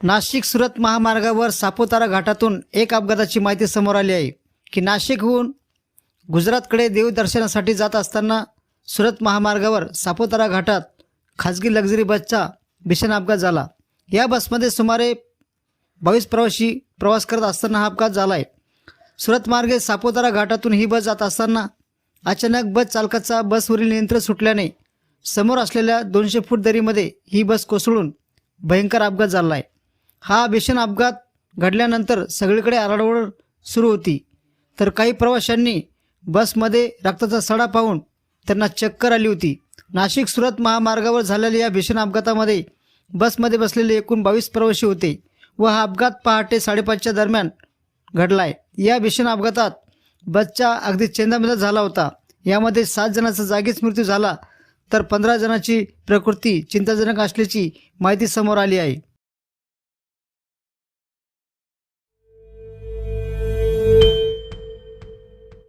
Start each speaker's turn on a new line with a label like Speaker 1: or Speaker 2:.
Speaker 1: नाशिक सुरत महामार्गावर सापुतारा घाटातून एक अपघाताची माहिती समोर आली आहे की नाशिकहून गुजरातकडे देवदर्शनासाठी जात असताना सुरत महामार्गावर सापुतारा घाटात खाजगी लक्झरी बसचा भीषण अपघात झाला. या बसमध्ये सुमारे बावीस प्रवासी प्रवास करत असताना हा अपघात झाला आहे सुरत मार्गे सापुतारा घाटातून ही बस जात असताना अचानक बस चालकाचा बसवरील नियंत्रण सुटल्याने समोर असलेल्या दोनशे फूट दरीमध्ये ही बस कोसळून भयंकर अपघात झाला आहे हा भीषण अपघात घडल्यानंतर सगळीकडे आरडाओरड सुरू होती. तर काही प्रवाशांनी बसमध्ये रक्ताचा सडा पाहून त्यांना चक्कर आली होती. नाशिक सुरत महामार्गावर झालेल्या या भीषण अपघातामध्ये बसमध्ये बसलेले एकूण बावीस प्रवासी होते व हा अपघात पहाटे साडेपाचच्या दरम्यान घडला आहे या भीषण अपघातात बसचा अगदी चेंदामेंदा झाला होता. यामध्ये सात जणांचा जागीच मृत्यू झाला तर पंधरा जणांची प्रकृती चिंताजनक असल्याची माहिती समोर आली आहे.